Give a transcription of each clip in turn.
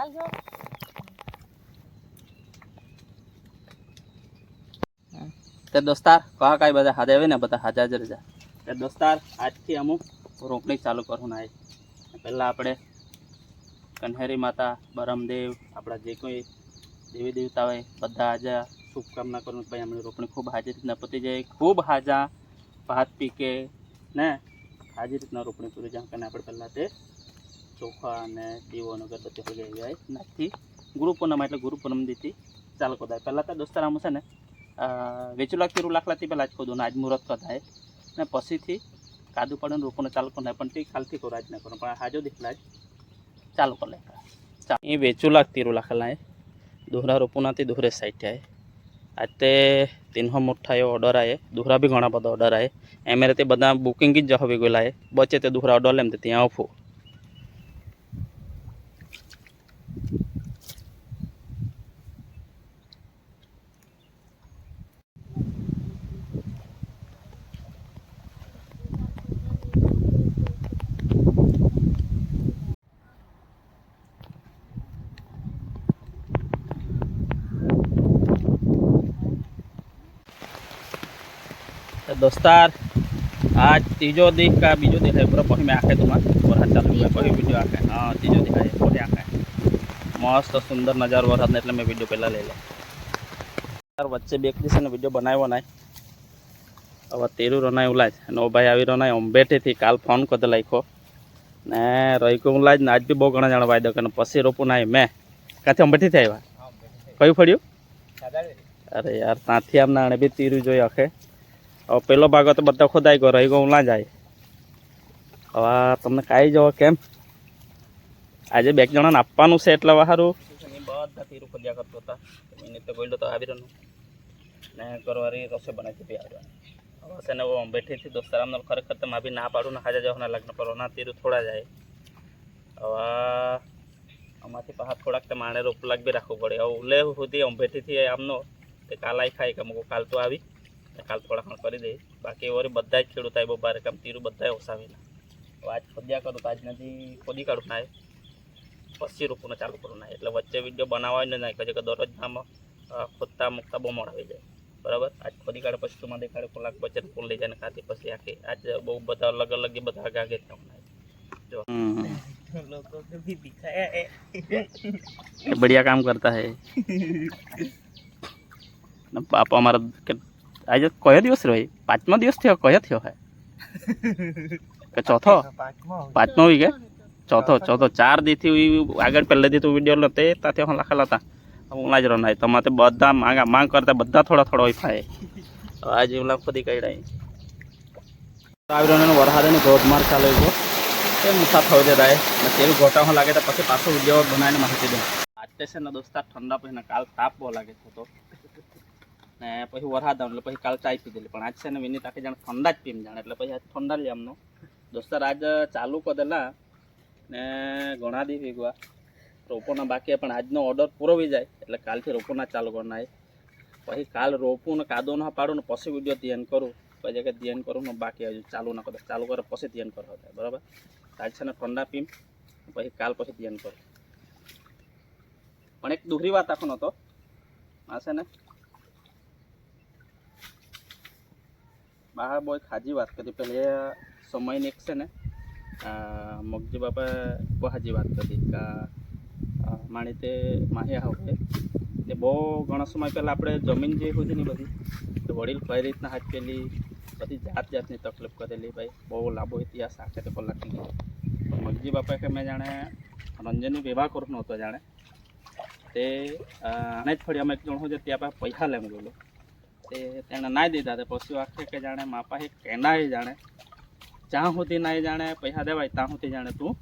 લાગજો તે દોસ્તાર કહા કાંઈ બધા હાજર આવે ને બધા હાજર જ રજા તે દોસ્તાર આજથી અમુક રોપણી ચાલુ કરવું ના પહેલાં આપણે કન્હેરી માતા બરમદેવ આપણા જે કોઈ દેવી દેવતા હોય બધા હાજા શુભકામના કરું ભાઈ અમને રોપણી ખૂબ હાજર રીતના પતી જાય ખૂબ હાજા ભાત પીકે ને હાજર રીતના રોપણી પૂરી જાય આપણે પહેલાં તે ચોખા અને દીવોનો અગરબત્તી વગેરે જાય નાખી ગુરુ પૂનમ એટલે ગુરુ પૂનમ દીથી ચાલુ કદાય પહેલાં તો આમ છે ને વેચુલા કિરુ લાખલાથી પહેલાં જ ખોદું આજ મુહૂર્ત કદાય ને પછીથી કાદુ પડે રોપણ ચાલુ કરે પણ તે ખાલથી કોરાજ ન કરો પણ હાજો દીખલા જ ચાલુ કરી લેખા એ વેચું લાગતી રૂ લાખલા દોહરા રોપુનાથી દોહરે સાઈડ થાય આજે તીનસો મોટા એ ઓર્ડર આયે દુહરા બી ઘણા બધા ઓર્ડર આવે એમ રીતે બધા બુકિંગ જ જવા ગયેલા બચે તે દુહરા ઓર્ડર લેમ તે ત્યાં ઓફું दोस्तार आज तीजो दिन का बीजो दिन है पूरा बही में आके तुम्हारा तो बढ़ा चालू हुआ बही वीडियो आके हाँ तीजो दिन है बढ़िया आके मस्त सुंदर नजर बढ़ा तो इसलिए मैं वीडियो पहला ले लार बच्चे व्यक्ति से वीडियो बनाए बनाए अब तेरू रनाए उलाज नो भाई आई रनाए अम्बेटे थी कल फोन कर दिला इखो ने रही को उलाज आज भी बहुत घना जान भाई देखे पसी रोपू ना मैं क्या अम्बेटे थे आई कहू फड़ियो अरे यार ताँ आम ना आने भी तीरू जो आखे હવે પહેલો ભાગ તો બધા ખોદાઈ ગયો રહી ગયો ના જાય હવે તમને કાંઈ જવો કેમ આજે બે જણાને આપવાનું છે એટલે સારું બધા તીરું ખોદ્યા કરતો હતા એને તો ગયેલો તો આવી રહ્યો ને કરવારી રસોઈ બનાવી બી આવ્યો હવે સેને બેઠીથી દોસ્તારામને ખરેખર તમે આવી ના પાડું ને હાજા જવાના લગ્ન કરો ના તીરું થોડા જાય હવે અમારથી પાછા થોડાક તો માણે રોપલાક બી રાખવું પડે હવે સુધી સુધી અંભેઠીથી આમનો તે કાલ આવી ખાય કે અમુક કાલ તો આવી काल थोड़ा काम करी दे बाकी और बदाई खेलू थाई बारे काम तिरू बदाई ओसावेला वो आज पदिया का तो आज न थी पोदी काडू काय पस्य रुपो ने चालू करू ना એટલે વચ્ચે વિડિયો બનાવા ન નાય કે કે દરજજામાં ખોત્તા મુક્તા બો મોડાવી જાય બરાબર આજ પોદીકાડ પસ્યુમાં દેખારે કુ લાગ બચત પો લઈ જન કાથી પછી આખી આજ બહુ બધા અલગ અલગ બધા આગે જો લોકો ને બી દેખાય એ બઢિયા કામ કરતા હે ન પપામરદ કે આજે કયો દિવસ રહ્યો પાંચમો દિવસ થયો કયો થયો હે કે ચોથો પાંચમો હોય કે ચોથો ચોથો ચાર દીથી આગળ પહેલેથી તું વિડીયો લતે ત્યાંથી હું લખેલા હતા હું જ રનાય તમારે બધા માંગા માંગ કરતા બધા થોડા થોડો હોય ફાય આજે હું લાખ બધી કહી રહી આવી રહ્યો વરસાદની ધોધમાર ચાલે ગયો એ મુસા થયો દે રાય ને તેલ ગોટા હું લાગે તો પછી પાછો વિડીયો બનાવીને માહિતી દઉં આજે છે ને દોસ્તા ઠંડા પછી કાલ તાપ બહુ લાગે છે તો ને પછી વરસાદ આવ્યો એટલે પછી કાલ ચાય પીધેલી પણ આજ છે ને વિનીત આખી જાણે ઠંડા જ પીમ જાણે એટલે પછી આજ ઠંડા લે એમનો દોસ્તાર આજ ચાલુ દેલા ને ઘણા દી ગયા રોપોના બાકી પણ આજનો ઓર્ડર પૂરો પૂરોવી જાય એટલે કાલથી રોપોના ચાલુ કરનાય પછી કાલ રોપું ને કાદો ના પાડું ને પછી વિડીયો ધ્યાન કરું પછી કે ધ્યાન કરું ને બાકી હજુ ચાલુ ના કરું ચાલુ કરે પછી ધ્યાન કરો થાય બરાબર આજ છે ને ઠંડા પીમ પછી કાલ પછી ધ્યાન કરું પણ એક દુહરી વાત આખો નહોતો આ છે ને હા બહુ ખાજી વાત કરી પહેલે સમયને એક છે ને મગજી બાપા બહુ હાજી વાત કરી માણી તે માહી આવે તે બહુ ઘણો સમય પહેલાં આપણે જમીન જે હોય છે ને બધી તો વડીલ કઈ રીતના હાથ પેલી બધી જાત જાતની તકલીફ કરેલી ભાઈ બહુ લાંબો ઇતિહાસ આખે તે નહીં મગજી બાપા કે મેં જાણે રંજનનો વિવાહ કરવાનો નહોતો જાણે તે આને જ ફરી અમે એક જણ હોય ત્યાં પૈસા લેમ ગયેલો તે તેણે નાહી દીધા તે પશુ આખે કે જાણે માપા હે કેના નાય જાણે જ્યાં સુધી નાય જાણે પૈસા દેવાય ત્યાં સુધી જાણે તું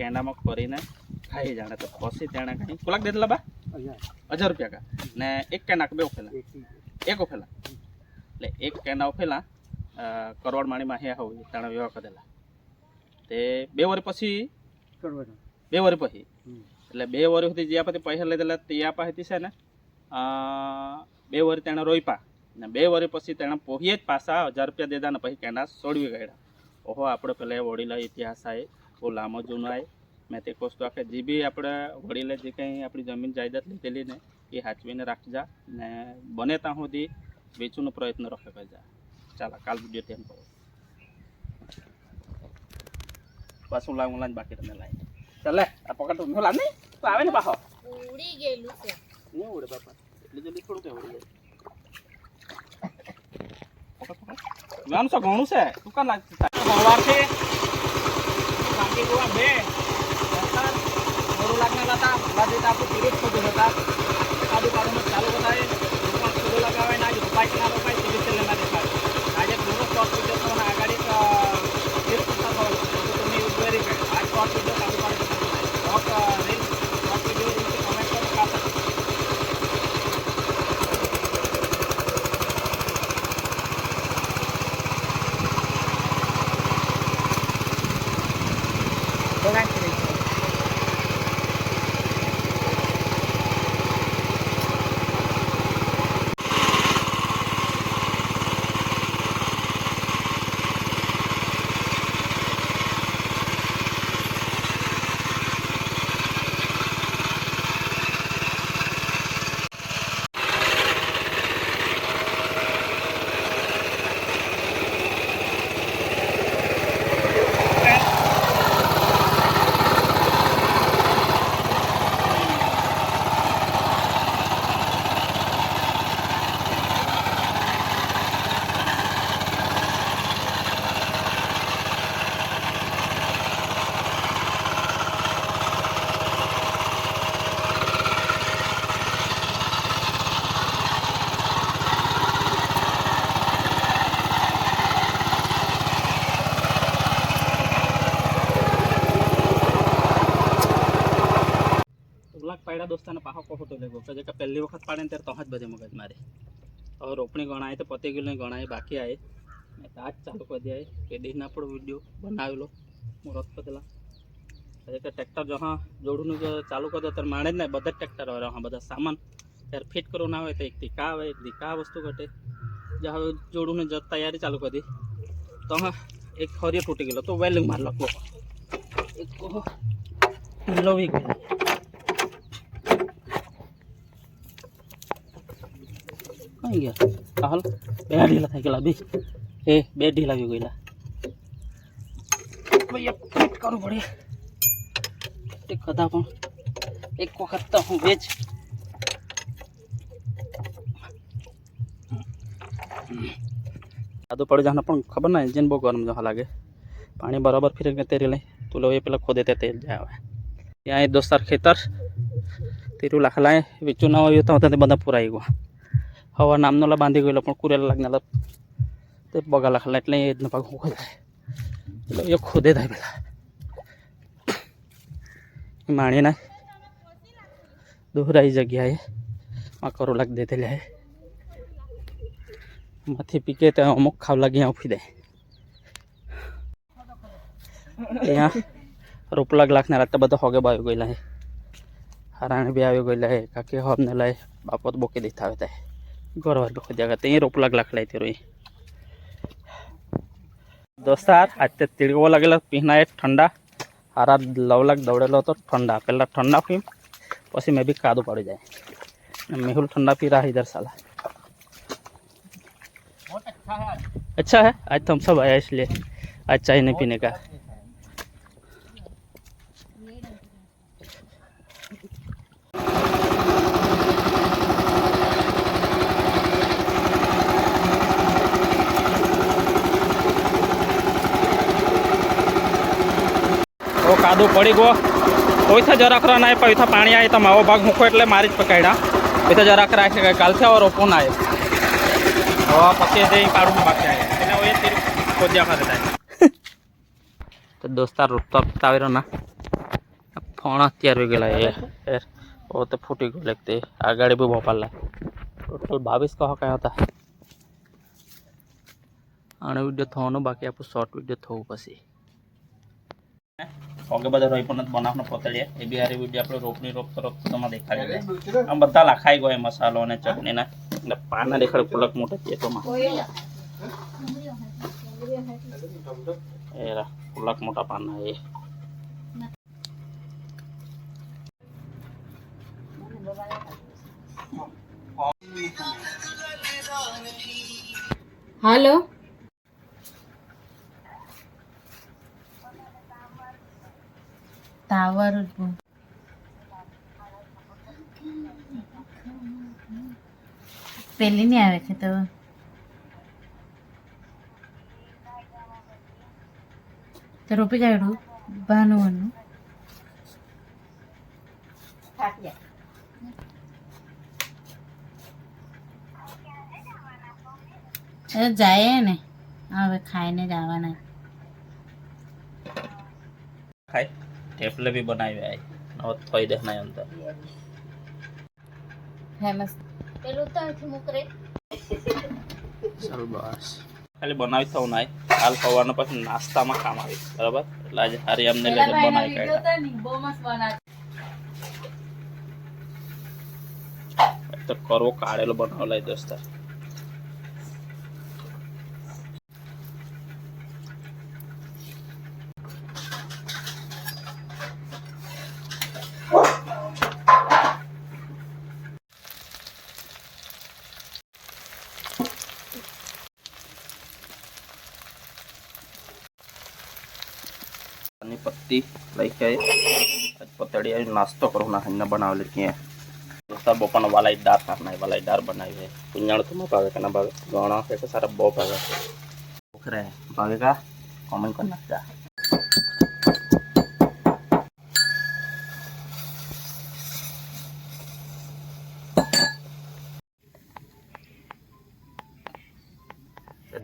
કેનામાં કરીને ખાઈ જાણે તો પછી તેણે કંઈ કુલાક દેલા બા હજાર રૂપિયા કા ને એક કેના બે ઉફેલા એક ઉફેલા એટલે એક કેના ઉફેલા કરોડ માણીમાં હે હોય તેણે વિવાહ દેલા તે બે વર પછી બે વર પછી એટલે બે વર સુધી જ્યાં પછી પૈસા લઈ દેલા ત્યાં પાસેથી છે ને બે વર તેણે રોપ્યા અને બે વર પછી તેણે પોહીએ જ પાછા હજાર રૂપિયા દેતા ને પછી કેના છોડવી ગયા ઓહો આપણે પહેલાં વડીલા ઇતિહાસ આવે બહુ લાંબો જૂનો આવે મેં તે કહું તો આખે જે બી આપણે વડીલે જે કંઈ આપણી જમીન જાયદાદ લીધેલી ને એ સાચવીને રાખજા ને બને ત્યાં સુધી વેચવાનો પ્રયત્ન રાખે કરજા ચાલો કાલ વિડીયો તેમ કરો પાછું લાવું લાવીને બાકી તમે લાવી ચાલે આ પકડ તો લાવ નહીં તો આવે ને પાછો ઉડી ગયેલું છે નહીં ઉડે બાપા ઘણું છે તું કાં લાગતું છે બાકી ગોવા બે લાગના હતા લાગે આપણું આજુબાજુમાં ચાલુ બતાવે પાંચ ખોટું લગાવે ના રોપાય કે ના दोस्तान पाह कहूट ले गोपे जैसे पेली वक्त पाड़े तेरे तहत तो बजे मगज मारे और रोपणी गणाए तो पते गिल गणाए बाकी आए मैं तो आज चालू कर दिया है ना पड़ो वीडियो बना लो मुझ पतला जैसे ट्रैक्टर जो हाँ जोड़ून जो चालू कर दो तेरे माने ना बदल ट्रैक्टर और हाँ बदल सामान तेरे फिट करो ना हो तो एक दिका हुए एक दिका वस्तु कटे जहाँ जोड़ून जो तैयारी चालू कर दी तो हाँ एक हरियर टूटी गलो तो वेलिंग मार लो एक भी गई गया बेहद ढीला थे अभी ए बे बढ़िया एक वक्त तो खबर ना जिन बो गरम जहाँ लगे पानी बराबर फिर तेरी ले तू लो खोदे तेल जाए यहाँ दोस्तार खेतर तेरू लाख लाए बिचू ना तो हो तो बंदा पूरा ही હવા નામનોલા બાંધી ગયેલો પણ કુરેલા લાગનારા તે બગા લાખલા એટલે એ જનો પાક ખોદે એટલે એ ખોદે થાય પેલા માણી ના દોહરાઈ જગ્યાએ આ કરો લાગ દે તે લે માથે પીકે તો અમુક ખાવ લાગી ઉફી દે અહીંયા રોપલાગ લાખનારા તો બધા હોગે બાયો ગયેલા હે હરાણ બી આવ્યો ગયેલા હે કાકી હોમને લઈ બાપત બોકી દેતા આવે ત્યાં गौरव खोजा करते हैं रोप लग लाई लेते रोई दोस्तार आज ते तिड़गो लगेला पीना है ठंडा लग दौड़े लो तो ठंडा पहले ठंडा पी पसी मैं भी कादू पड़ जाए मेहुल ठंडा पी रहा है इधर साला अच्छा है अच्छा है आज तो हम सब आया इसलिए आज चाय नहीं पीने का पड़ेगो ओइथा जरा कराना है पइथा पानी आए तो मओ भाग मुखो એટલે મારી જ પકાડ્યા ઇથા જરા કરાય કે કાલ સે ઓર ઓપન આય હવે આ પતે થઈ પાડું બાકી આયે એને ઓય તિર કો જખા દે થાય તો દોસ્તાર રુપત આવરો ના ફોણ તૈયાર હો ગયા યાર ઓ તો ફૂટી કો लगते આગડી ભોપલ્લા ટોટલ 22 કો હકે હતા આને વિડિયો થાનો બાકી આપ શોર્ટ વિડિયો થા પાસી હે अगे बजार रही पड़ा बना पतलिए बिहारी वीडियो आप रोपनी रोप रोप तो मैं देखा जाए हम बता लखाई गए मसालो ने चटनी ने पान देखा पुलक मोटे चेक तो मैं पुलक मोटा पान है हेलो ટાવર પેલી ની આવે છે તો તો રોપી કાઢ્યું ભાનુવાનું જાય ને હવે ખાઈને જ આવવાના ખાય થેપલે भी बनाए हुए हैं और थोड़ी देखना है अंदर બસ ખાલી બનાવી થવું નાય હાલ ખવાનો પછી નાસ્તામાં કામ આવે બરાબર એટલે આજે હારી અમને લઈને બનાવી કાઢ્યા તો કરવો કાઢેલો બનાવો લાય દોસ્તાર पत्ती લઈ ગઈ પતળી નાસ્તો કરવાનો એમને બનાવેલી ત્યાં ઢોસા બપોરનો વાલાઈ દાળ ખાના વાલાઈ દાળ બનાવી है कुंजण तुम्हें भावे का ना भावे गौणा है तो सारा बो भावे भूख रहे का कमेंट करना जा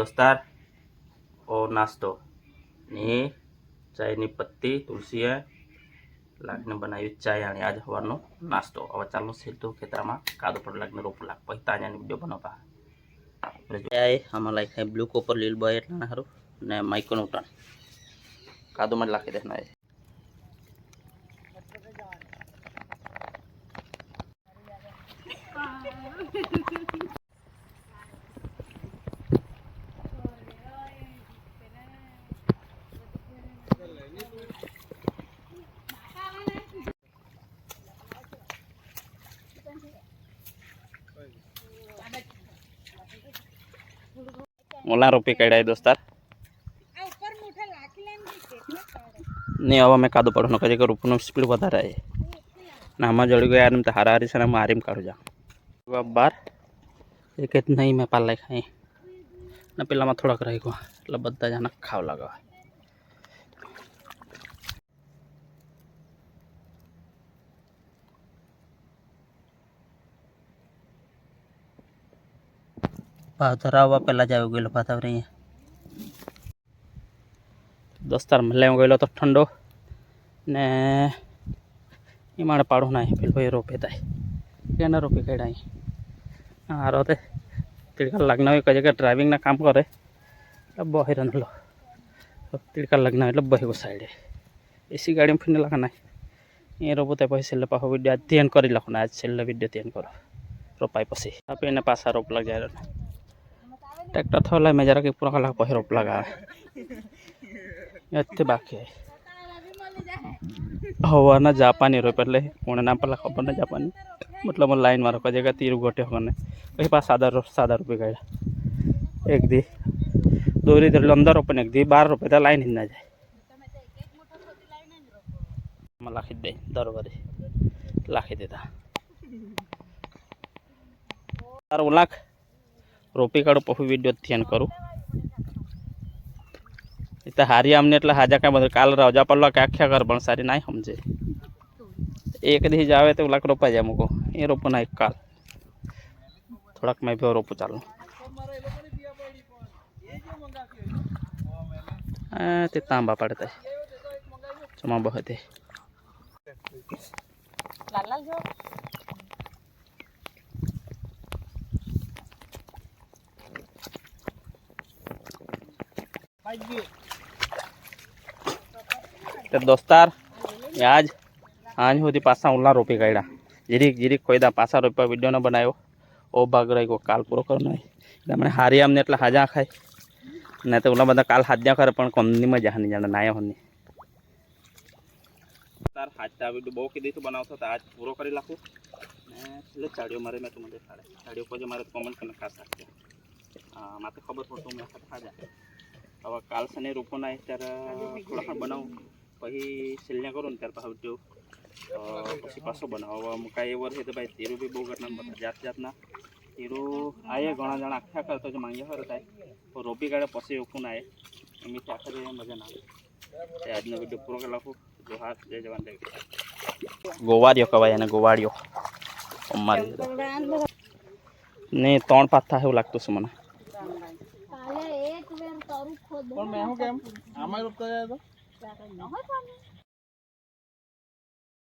दोस्तार और नाश्तो नहीं ચાયની પત્તી તુલસી લાગને બનાવી ચાય અને આજ સવારનો નાસ્તો હવે ચાલો સીધો ખેતરમાં કાદો પર લાગને રોપ લાગ પછી તાજાની વિડીયો બનાવતા ચાય આમાં લાગે બ્લુ કોપર લીલ બોય એટલા સારું ને માઇકોનું ટન કાદોમાં જ લાખી દેના Thank you. मोला रोपे कड़ा है दोस्तार नहीं अब मैं कादो पढ़ो ना कर स्पीड बता रहा है ना हम जड़ी गए यार हरा हरी से हम आरिम काट जा बार एक नहीं मैं पाल खाई ना पिला में थोड़ा रहेगा लब बदा जाना खाओ लगा ભાવ ધરાવવા પહેલાં જ આવી ગયેલો ભાતાવરી અહીંયા દસ્તારમાં લેવા ગયેલો તો ઠંડો ને એ મારે પાડો નાય પેલો એ રોપે થાય કેના રોપી કાઢ્યા અહીં હારો તે તિડકા લગ્ન હોય કહે કે ડ્રાઇવિંગના કામ કરે એટલે બહી રનલો તિડકા લગ્ન એટલે બહી સાઈડે એસી ગાડીમાં ફીને લાગે નાય એ રોપો તે પછી છેલ્લે પાછો વિડીયો ધ્યાન કરી લખો ને આજ છેલ્લે વિડીયો ધ્યાન કરો રોપાય પછી આપણે એને પાછા રોપ લગાવ્યો ट्रैक्टर थोड़ा मेजर के पूरा कला पहले रोप लगा ये बाकी है हवा ना जापानी रोप पहले कौन नाम पला खबर ना जापानी मतलब लाइन मारो का जगह तीर गोटे होने कहीं पास सादा रोप सादा रुपये गया एक दी दूरी धरल अंदर रोपन एक दी बार रुपये तो लाइन हिंदा जाए लाखी दे दर लाखी देता રોપી કાઢો પછી વિડીયો થેન કરું એ તો હારી અમને એટલે હાજા કાંઈ બધું કાલ રજા પડવા કાંઈ આખ્યા કર પણ સારી નાય સમજે એક દિવસ આવે તો લાખ રોપા જાય મૂકો એ રોપો ના એક કાલ થોડાક મેં ભેવ રોપું ચાલુ તે તાંબા પડતા ચમા બહતે લાલ લાલ જો तर दोस्तार आज આજ સુધી પાછા ઉલ્લા રોપી કાઢ્યા જીરીક જીરીક કોઈદા પાછા રોપ્યા વિડીયોનો બનાવ્યો ઓ ભાગ રહી ગયો કાલ પૂરો કરો નહીં એટલે હમણે હારી આમને એટલે હાજા ખાય ને તો ઓલા બધા કાલ હાજ્યા કરે પણ કંપનીમાં જ હાની જાણે નાયા હોની તાર હાજતા વિડીયો બહુ કીધી તું બનાવતો તો આજ પૂરો કરી નાખું ને એટલે ચાડ્યો મારે મેં તું મને ખાડે ચાડ્યો પછી મારે કોમેન્ટ કરીને ખાસ રાખજે માથે ખબર પડતું મને ખાજા अब काल सने रोपण है तर थोड़ा सा बनाऊ पही सिलने करो तर पहा जो पी पास बनाओ अब मुका वर है तो भाई तेरू भी बहु करना बता जात जात ना तेरू आए घना जन आख्या है जो मांगे हर है और रोपी गाड़े पसे उपन आए मी तो आखिर मजा ना आज ना वीडियो पूरा कर लखो जोहार जय जवान जय गोवाड़ियो कवाया ना गोवाड़ियो नहीं पाथा है वो लगता પણ મેં શું કેમ આમાં રોપતો જાય તો